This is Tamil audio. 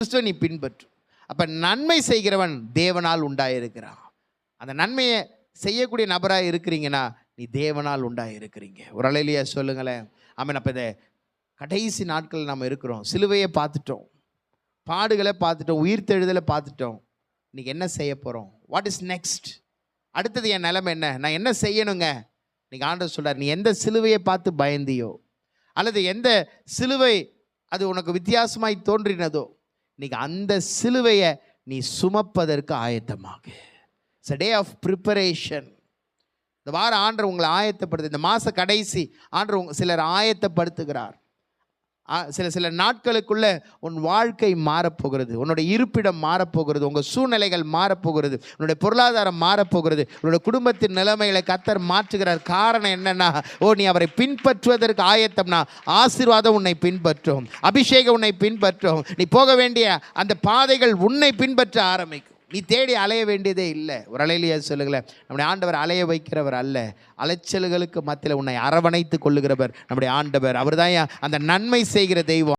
கிறிஸ்துவ நீ பின்பற்று. அப்போ நன்மை செய்கிறவன் தேவனால் உண்டாயிருக்கிறான். அந்த நன்மையை செய்யக்கூடிய நபராக இருக்கிறீங்கன்னா நீ தேவனால் உண்டாயிருக்கிறீங்க. ஒரு அலையிலேயே சொல்லுங்களேன். ஆமாம் அப்போ இந்த கடைசி நாட்கள் நம்ம இருக்கிறோம். சிலுவையை பார்த்துட்டோம். பாடுகளை பார்த்துட்டோம். உயிர் தெழுதலை பார்த்துட்டோம். இன்றைக்கி என்ன செய்ய போகிறோம் வாட் இஸ் நெக்ஸ்ட் அடுத்தது என் நிலைமை என்ன? நான் என்ன செய்யணுங்க? இன்றைக்கி ஆண்டர் சொல்கிறார் நீ எந்த சிலுவையை பார்த்து பயந்தியோ அல்லது எந்த சிலுவை அது உனக்கு வித்தியாசமாய் தோன்றினதோ இன்னைக்கு அந்த சிலுவையை நீ சுமப்பதற்கு ஆயத்தமாக. இட்ஸ் டே ஆஃப் ப்ரிப்பரேஷன் இந்த வார ஆண்டர் உங்களை ஆயத்தப்படுத்து இந்த மாத கடைசி ஆண்டர் உங்க சிலர் ஆயத்தப்படுத்துகிறார். சில சில நாட்களுக்குள்ள உன் வாழ்க்கை மாறப்போகிறது. உன்னோட இருப்பிடம் மாறப்போகிறது. உங்கள் சூழ்நிலைகள் மாறப்போகிறது. உன்னுடைய பொருளாதாரம் மாறப்போகிறது. உன்னோட குடும்பத்தின் நிலைமைகளை கத்தர் மாற்றுகிறார். காரணம் என்னன்னா ஓ நீ அவரை பின்பற்றுவதற்கு ஆயத்தம்னா ஆசீர்வாதம் உன்னை பின்பற்றும். அபிஷேகம் உன்னை பின்பற்றும். நீ போக வேண்டிய அந்த பாதைகள் உன்னை பின்பற்ற ஆரம்பிக்கும். நீ தேடி அலைய வேண்டியதே இல்லை. ஒரு அலையிலேயே சொல்லுங்களேன். நம்முடைய ஆண்டவர் அலைய வைக்கிறவர் அல்ல. அலைச்சல்களுக்கு மத்தியில் உன்னை அரவணைத்து கொள்ளுகிறவர் நம்முடைய ஆண்டவர். அவர் அந்த நன்மை செய்கிற தெய்வம்.